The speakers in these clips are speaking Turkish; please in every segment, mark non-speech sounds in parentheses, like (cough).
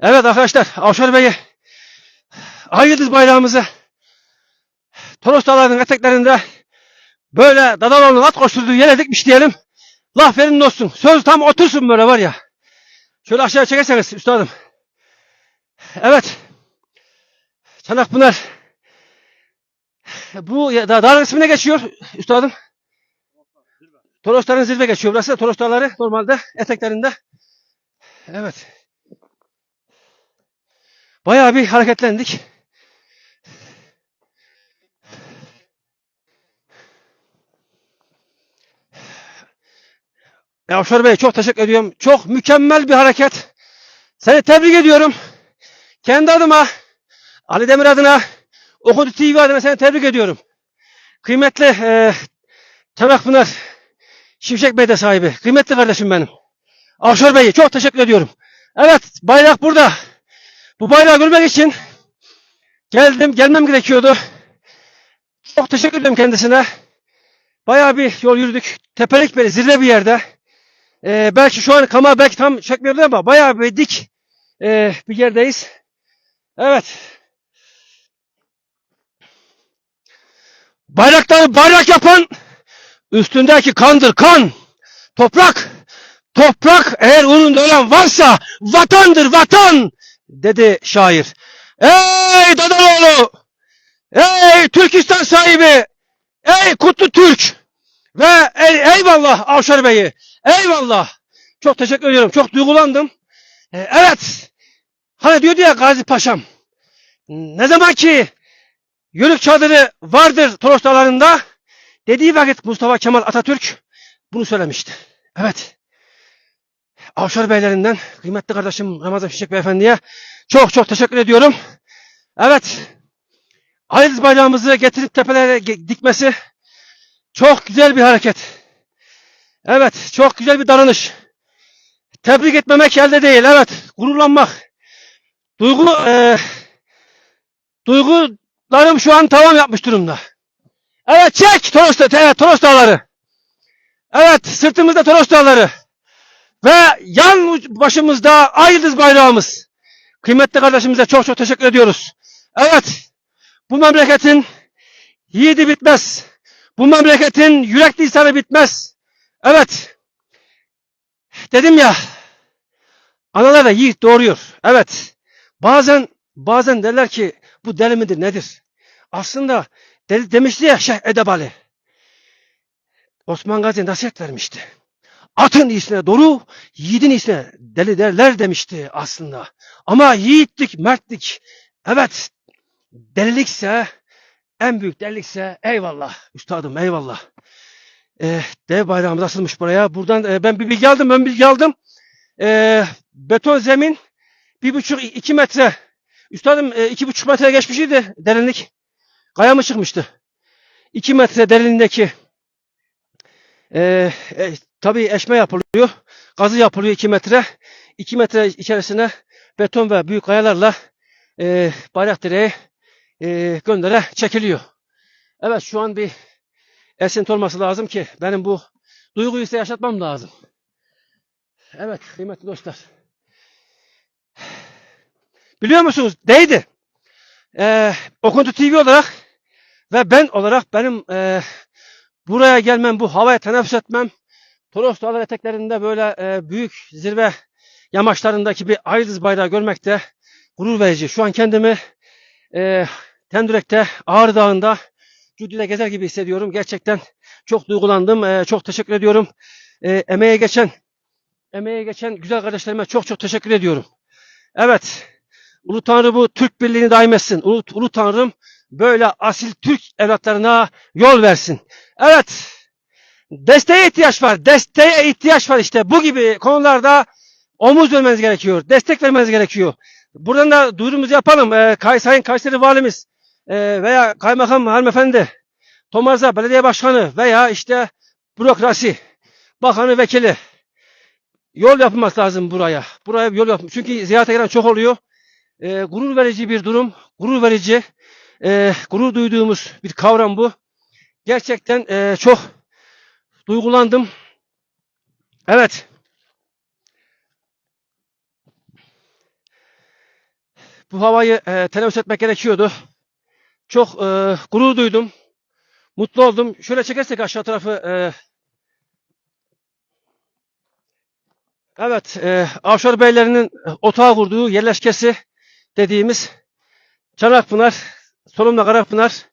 Evet arkadaşlar Avşar Bey'i Ay Yıldız bayrağımızı Toros Dağları'nın eteklerinde böyle Dadaloğlu'nun at koşturduğu yere dikmiş diyelim. Laf verin olsun. Söz tam otursun böyle var ya. Şöyle aşağıya çekerseniz üstadım. Evet. Çanakpınar. Bu da, dağın ismine geçiyor üstadım. Toros Dağı'nın zirve geçiyor burası. da Toros Dağları normalde eteklerinde. Evet. Bayağı bir hareketlendik. Yavşar Bey çok teşekkür ediyorum. Çok mükemmel bir hareket. Seni tebrik ediyorum. Kendi adıma, Ali Demir adına, Okudu TV adına seni tebrik ediyorum. Kıymetli e, Çanakpınar Şimşek Bey de sahibi. Kıymetli kardeşim benim. Avşar Bey'i çok teşekkür ediyorum. Evet bayrak burada. Bu bayrağı görmek için geldim, gelmem gerekiyordu. Çok teşekkür ederim kendisine. Bayağı bir yol yürüdük. Tepelik böyle zirve bir yerde. Ee, belki şu an kamera belki tam çekmiyordu ama bayağı bir dik ee, bir yerdeyiz. Evet. Bayrakları bayrak yapan üstündeki kandır kan. Toprak. Toprak eğer onun ölen varsa vatandır vatan dedi şair. Ey Dadaloğlu! Ey Türkistan sahibi! Ey Kutlu Türk! Ve ey, eyvallah Avşar Bey'i! Eyvallah! Çok teşekkür ediyorum. Çok duygulandım. Ee, evet. Hani diyordu ya Gazi Paşam. Ne zaman ki yörük çadırı vardır Toros Dağları'nda dediği vakit Mustafa Kemal Atatürk bunu söylemişti. Evet. Avşar Beylerinden kıymetli kardeşim Ramazan Şişek Beyefendi'ye çok çok teşekkür ediyorum. Evet. Ayrız bayrağımızı getirip tepelere dikmesi çok güzel bir hareket. Evet. Çok güzel bir davranış. Tebrik etmemek elde değil. Evet. Gururlanmak. Duygu eee duygularım şu an tavan yapmış durumda. Evet çek Toros, evet, Toros Dağları. Evet sırtımızda Toros Dağları. Ve yan başımızda Ay Yıldız bayrağımız. Kıymetli kardeşimize çok çok teşekkür ediyoruz. Evet, bu memleketin yiğidi bitmez. Bu memleketin yürekli insanı bitmez. Evet, dedim ya, analar da yiğit doğuruyor. Evet, bazen bazen derler ki bu deli midir nedir? Aslında deli demişti ya Şeyh Edebali. Osman Gazi nasihat vermişti. Atın iyisine doğru, yiğidin iyisine deli derler demişti aslında. Ama yiğitlik, mertlik, evet delilikse, en büyük delilikse eyvallah üstadım eyvallah. Ee, dev bayrağımız asılmış buraya. Buradan e, ben bir bilgi aldım, ben bilgi aldım. Ee, beton zemin bir buçuk iki metre. Üstadım e, iki buçuk metre geçmişiydi derinlik. Kaya mı çıkmıştı? İki metre derinliğindeki ee, e, tabii eşme yapılıyor. Gazı yapılıyor 2 metre. 2 metre içerisine beton ve büyük kayalarla e, bayrak direği e, göndere çekiliyor. Evet şu an bir esinti olması lazım ki benim bu duyguyu size yaşatmam lazım. Evet kıymetli dostlar. Biliyor musunuz? Değdi. Ee, Okuntu TV olarak ve ben olarak benim e, buraya gelmem, bu havaya teneffüs etmem, Toros Dağları eteklerinde böyle e, büyük zirve yamaçlarındaki bir Aydız bayrağı görmekte gurur verici. Şu an kendimi e, Tendürek'te, Ağrı Dağı'nda Cüdü'de gezer gibi hissediyorum. Gerçekten çok duygulandım. E, çok teşekkür ediyorum. E, emeğe geçen emeğe geçen güzel kardeşlerime çok çok teşekkür ediyorum. Evet. Ulu Tanrı bu Türk birliğini daim etsin. Ulu, Ulu Tanrım böyle asil Türk evlatlarına yol versin. Evet. Desteğe ihtiyaç var. Desteğe ihtiyaç var işte. Bu gibi konularda omuz vermeniz gerekiyor. Destek vermeniz gerekiyor. Buradan da duyurumuzu yapalım. Ee, Sayın Kayseri Valimiz e, veya Kaymakam Hanımefendi, Tomarza Belediye Başkanı veya işte bürokrasi, bakanı, vekili yol yapılması lazım buraya. Buraya yol yapın. Çünkü ziyarete gelen çok oluyor. Ee, gurur verici bir durum. Gurur verici. E, gurur duyduğumuz bir kavram bu. Gerçekten e, çok duygulandım. Evet. bu havayı e, teneffüs etmek gerekiyordu. Çok e, gurur duydum. Mutlu oldum. Şöyle çekersek aşağı tarafı e, Evet, e, Avşar Beylerinin otağı kurduğu yerleşkesi dediğimiz Çanakpınar, Sorumlu Karapınar,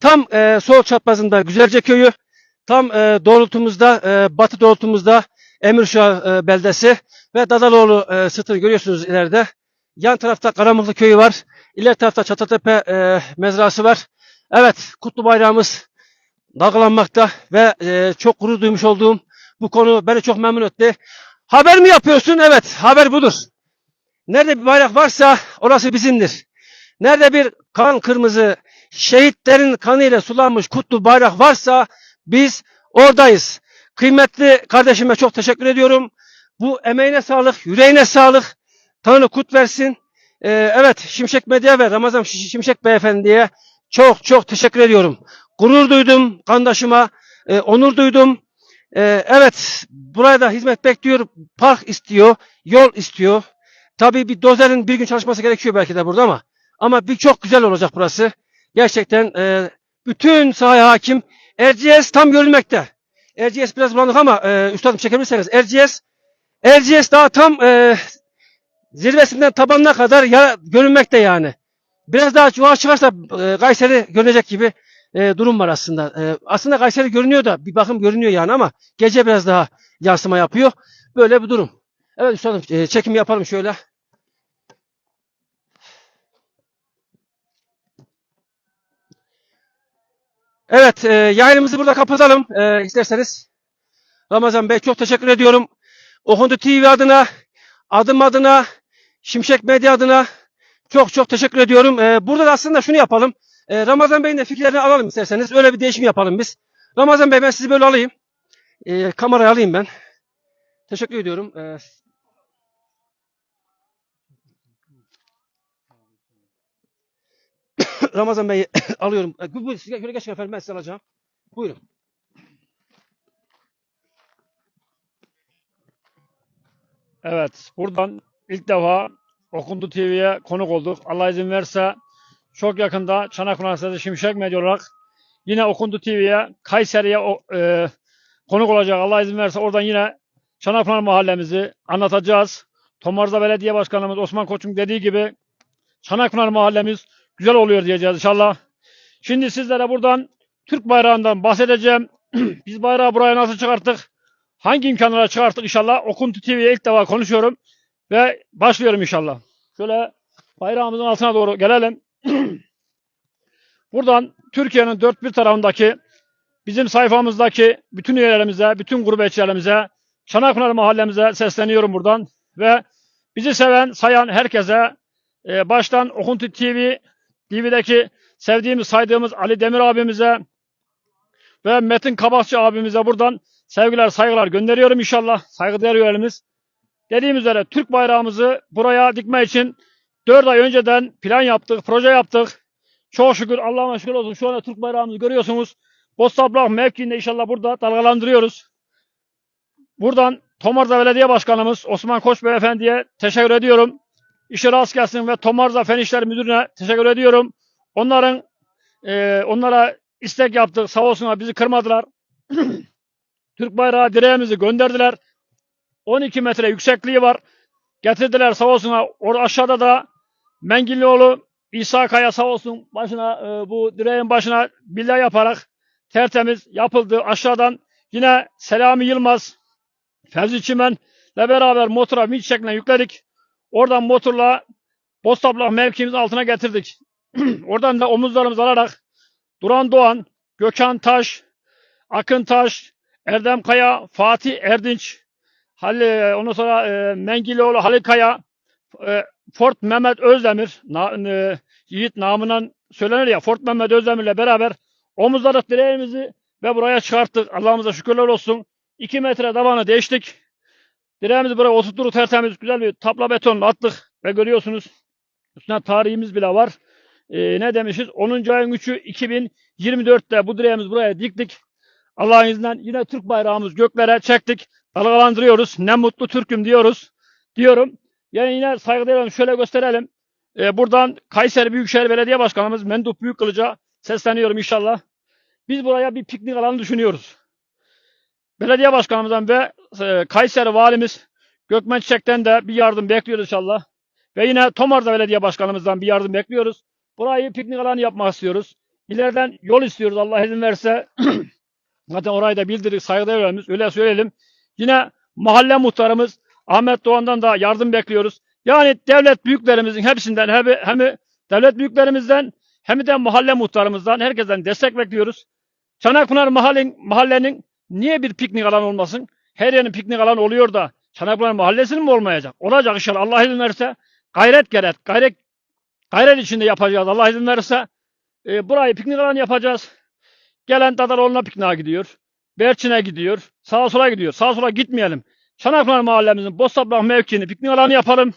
tam e, sol çaprazında Güzelce Köyü, tam e, doğrultumuzda, e, batı doğrultumuzda Emirşah e, beldesi ve Dadaloğlu e, sırtını görüyorsunuz ileride. Yan tarafta Karamıklı Köyü var. İleri tarafta Çatatepe e, mezrası var. Evet, kutlu bayrağımız dalgalanmakta ve e, çok gurur duymuş olduğum bu konu beni çok memnun etti. Haber mi yapıyorsun? Evet, haber budur. Nerede bir bayrak varsa orası bizimdir. Nerede bir kan kırmızı şehitlerin kanıyla sulanmış kutlu bayrak varsa biz oradayız. Kıymetli kardeşime çok teşekkür ediyorum. Bu emeğine sağlık, yüreğine sağlık. Tanrı kut versin. Ee, evet Şimşek Medya ve Ramazan Şimşek Beyefendi'ye çok çok teşekkür ediyorum. Gurur duydum kandaşıma, e, onur duydum. Ee, evet, buraya da hizmet bekliyor. Park istiyor, yol istiyor. Tabii bir dozerin bir gün çalışması gerekiyor belki de burada ama ama bir çok güzel olacak burası. Gerçekten e, bütün sahaya hakim. Erciyes tam görülmekte. Erciyes biraz bulanık ama e, üstadım çekebilirseniz Erciyes Erciyes daha tam e, zirvesinden tabanına kadar ya, görünmekte yani. Biraz daha yukarı çıkarsa e, Kayseri görünecek gibi e, durum var aslında. E, aslında Kayseri görünüyor da bir bakım görünüyor yani ama gece biraz daha yansıma yapıyor. Böyle bir durum. Evet üstadım e, çekim yapalım şöyle. Evet e, yayınımızı burada kapatalım e, isterseniz. Ramazan Bey çok teşekkür ediyorum. Okundu TV adına, adım adına, Şimşek Medya adına çok çok teşekkür ediyorum. E, burada da aslında şunu yapalım. E, Ramazan Bey'in de fikirlerini alalım isterseniz. Öyle bir değişim yapalım biz. Ramazan Bey ben sizi böyle alayım. E, kamerayı alayım ben. Teşekkür ediyorum. E, Ramazan Bey'i (coughs) alıyorum. E, bu, bu, şöyle geçin efendim ben size alacağım. Buyurun. Evet, buradan ilk defa Okundu TV'ye konuk olduk. Allah izin verirse çok yakında Çanakkale Üniversitesi Şimşek Medya olarak yine Okundu TV'ye, Kayseri'ye e, konuk olacak. Allah izin verirse oradan yine Çanakkale mahallemizi anlatacağız. Tomarza Belediye Başkanımız Osman Koç'un dediği gibi Çanakkale mahallemiz güzel oluyor diyeceğiz inşallah. Şimdi sizlere buradan Türk bayrağından bahsedeceğim. (clears throat) Biz bayrağı buraya nasıl çıkarttık? Hangi imkanlara çıkarttık inşallah? Okuntu TV'ye ilk defa konuşuyorum. Ve başlıyorum inşallah. Şöyle bayrağımızın altına doğru gelelim. (clears throat) Buradan Türkiye'nin dört bir tarafındaki bizim sayfamızdaki bütün üyelerimize, bütün gurbetçilerimize, Çanakkale mahallemize sesleniyorum buradan. Ve bizi seven, sayan herkese e, baştan Okuntu TV, TV'deki sevdiğimiz, saydığımız Ali Demir abimize ve Metin Kabakçı abimize buradan sevgiler, saygılar gönderiyorum inşallah. Saygıdeğer üyelerimiz. Dediğim üzere Türk bayrağımızı buraya dikme için 4 ay önceden plan yaptık, proje yaptık. Çok şükür Allah'a şükür olsun. Şu anda Türk bayrağımızı görüyorsunuz. Bostablak mevkiinde inşallah burada dalgalandırıyoruz. Buradan Tomarza Belediye Başkanımız Osman Koç Beyefendi'ye teşekkür ediyorum. İşi rast gelsin ve Tomarza Fen İşleri Müdürü'ne teşekkür ediyorum. Onların eee, onlara istek yaptık. Sağ olsunlar bizi kırmadılar. (clears throat) Türk bayrağı direğimizi gönderdiler. 12 metre yüksekliği var. Getirdiler sağ olsunlar. Orada aşağıda da Mengillioğlu İsa Kaya sağ olsun başına e, bu direğin başına billah yaparak tertemiz yapıldı. Aşağıdan yine Selami Yılmaz, Fevzi Çimen'le beraber motora vinç şeklinde yükledik. Oradan motorla Bostablak mevkimizin altına getirdik. (clears throat) Oradan da omuzlarımızı alarak Duran Doğan, Gökhan Taş, Akın Taş, Erdem Kaya, Fatih Erdinç, Halil, ondan sonra e, Mengilioğlu Halil Kaya, e, Fort Mehmet Özdemir, na, e, Yiğit namından söylenir ya, Fort Mehmet Özdemir'le beraber omuzladık direğimizi ve buraya çıkarttık. Allah'ımıza şükürler olsun. 2 metre tabanı değiştik. Direğimizi buraya oturttuk tertemiz güzel bir tapla beton attık ve görüyorsunuz üstüne tarihimiz bile var. E, ne demişiz? 10. ayın 3'ü 2024'te bu direğimizi buraya diktik. Allah'ın izniyle yine Türk bayrağımız göklere çektik. Dalgalandırıyoruz. Ne mutlu Türk'üm diyoruz. Diyorum. Yani yine saygıdeğer şöyle gösterelim. e, buradan Kayseri Büyükşehir Belediye Başkanımız Mendup Büyükkılıç'a sesleniyorum inşallah. Biz buraya bir piknik alanı düşünüyoruz. Belediye Başkanımızdan ve e, Kayseri Valimiz Gökmen Çiçek'ten de bir yardım bekliyoruz inşallah. Ve yine Tomarza Belediye Başkanımızdan bir yardım bekliyoruz. Burayı piknik alanı yapmak istiyoruz. İleriden yol istiyoruz Allah izin verse. (clears throat) Zaten orayı da bildirdik saygıdeğer üyemiz. Öyle söyleyelim. Yine mahalle muhtarımız Ahmet Doğan'dan da yardım bekliyoruz. Yani devlet büyüklerimizin hepsinden hem, hem devlet büyüklerimizden hem de mahalle muhtarımızdan herkesten destek bekliyoruz. Çanakpınar mahallenin, mahallenin niye bir piknik alanı olmasın? Her yerin piknik alanı oluyor da Çanakpınar mahallesinin mi olmayacak? Olacak inşallah Allah izin verirse. Gayret geret, gayret, gayret içinde yapacağız Allah izin verirse. E, burayı piknik alanı yapacağız. Gelen Dadaroğlu'na pikniğe gidiyor. Berçin'e gidiyor. Sağa sola gidiyor. Sağa sola gitmeyelim. Çanakpınar mahallemizin Bostabrak mevkiini piknik alanı yapalım.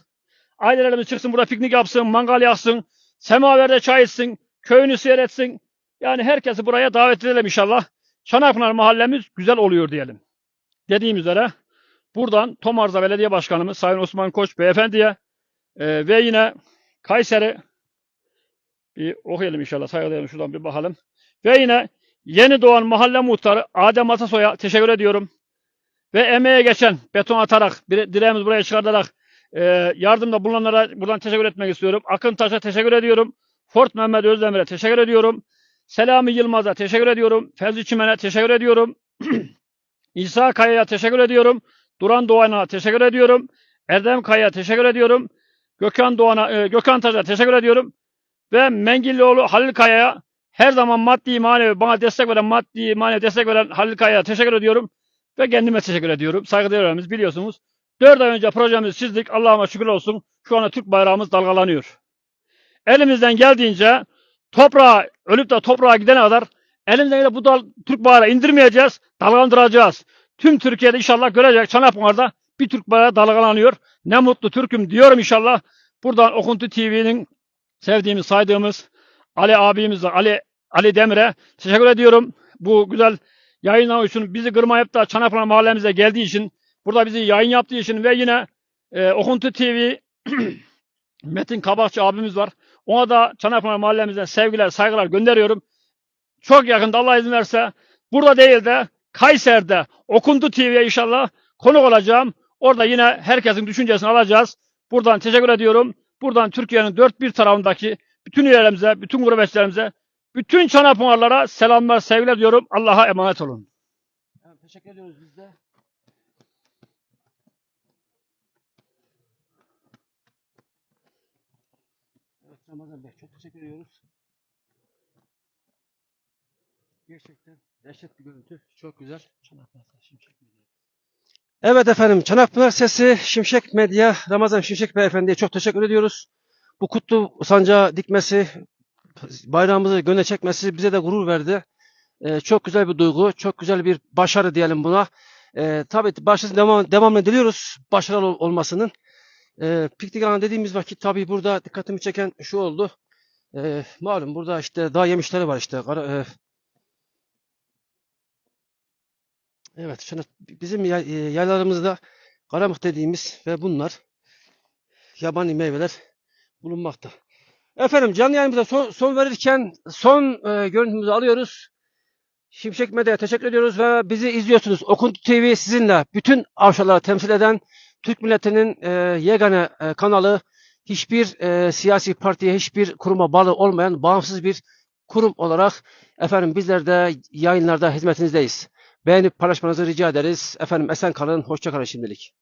Ailelerimiz çıksın burada piknik yapsın, mangal yaksın, semaverde çay içsin, köyünü seyretsin. Yani herkesi buraya davet edelim inşallah. Çanakpınar mahallemiz güzel oluyor diyelim. Dediğim üzere buradan Tomarza Belediye Başkanımız Sayın Osman Koç Beyefendi'ye e, ve yine Kayseri bir okuyalım inşallah saygılayalım şuradan bir bakalım. Ve yine yeni doğan mahalle muhtarı Adem Atasoy'a teşekkür ediyorum. Ve emeğe geçen beton atarak, dire- direğimizi buraya çıkartarak e, yardımda bulunanlara buradan teşekkür etmek istiyorum. Akın Taş'a teşekkür ediyorum. Fort Mehmet Özdemir'e teşekkür ediyorum. Selami Yılmaz'a teşekkür ediyorum. Fevzi Çimen'e teşekkür ediyorum. (clears throat) İsa Kaya'ya teşekkür ediyorum. Duran Doğan'a teşekkür ediyorum. Erdem Kaya'ya teşekkür ediyorum. Gökhan Doğan'a, e, Gökhan Taş'a teşekkür ediyorum. Ve Mengillioğlu Halil Kaya'ya her zaman maddi manevi bana destek veren maddi manevi destek veren Halil Kaya'ya teşekkür ediyorum. Ve kendime teşekkür ediyorum. Saygıdeğer üyelerimiz biliyorsunuz. 4 ay önce projemizi çizdik. Allah'ıma şükür olsun. Şu anda Türk bayrağımız dalgalanıyor. Elimizden geldiğince toprağa, ölüp de toprağa gidene kadar geldiğince bu dal, Türk bayrağı indirmeyeceğiz, dalgalandıracağız. Tüm Türkiye'de inşallah görecek Çanakpınar'da bir Türk bayrağı dalgalanıyor. Ne mutlu Türk'üm diyorum inşallah. Buradan Okuntu TV'nin sevdiğimiz, saydığımız Ali abimiz. Ali, Ali Demir'e teşekkür ediyorum. Bu güzel yayınlamak için bizi kırmayıp da Çanakpınar mahallemize geldiği için burada bizi yayın yaptığı için ve yine e, Okuntu TV (clears throat) Metin Kabakçı abimiz var. Ona da Çanakpınar mahallemizden sevgiler, saygılar gönderiyorum. Çok yakında Allah izin verse burada değil de Kayseri'de Okuntu TV'ye inşallah konuk olacağım. Orada yine herkesin düşüncesini alacağız. Buradan teşekkür ediyorum. Buradan Türkiye'nin dört bir tarafındaki bütün üyelerimize, bütün gurbetçilerimize, bütün Çanakpınarlara selamlar, sevgiler diyorum. Allah'a emanet olun. Evet, teşekkür ediyoruz biz de. Ramazan Bey çok teşekkür ediyoruz. Gerçekten dehşet bir görüntü. Çok güzel. Çanakpınar Şimşek Medya. Evet efendim Çanakpınar Sesi Şimşek Medya Ramazan Şimşek Beyefendi'ye çok teşekkür ediyoruz. Bu kutlu sancağı dikmesi, bayrağımızı göne çekmesi bize de gurur verdi. Ee, çok güzel bir duygu, çok güzel bir başarı diyelim buna. Ee, tabii başarısı devam, devamını diliyoruz başarılı ol- olmasının. Ee, piknik dediğimiz vakit tabii burada dikkatimi çeken şu oldu. Ee, malum burada işte dağ yemişleri var işte. Kara- e, evet şunu, bizim yay- e, yaylalarımızda karamık dediğimiz ve bunlar yabani meyveler bulunmakta. Efendim canlı yayınımıza son, son verirken son e, görüntümüzü alıyoruz. Şimşek Medya'ya teşekkür ediyoruz ve bizi izliyorsunuz. Okuntu TV sizinle bütün avşaları temsil eden Türk milletinin e, yegane e, kanalı hiçbir e, siyasi partiye, hiçbir kuruma bağlı olmayan bağımsız bir kurum olarak efendim bizler de yayınlarda hizmetinizdeyiz. Beğenip paylaşmanızı rica ederiz. Efendim esen kalın, hoşça kalın şimdilik.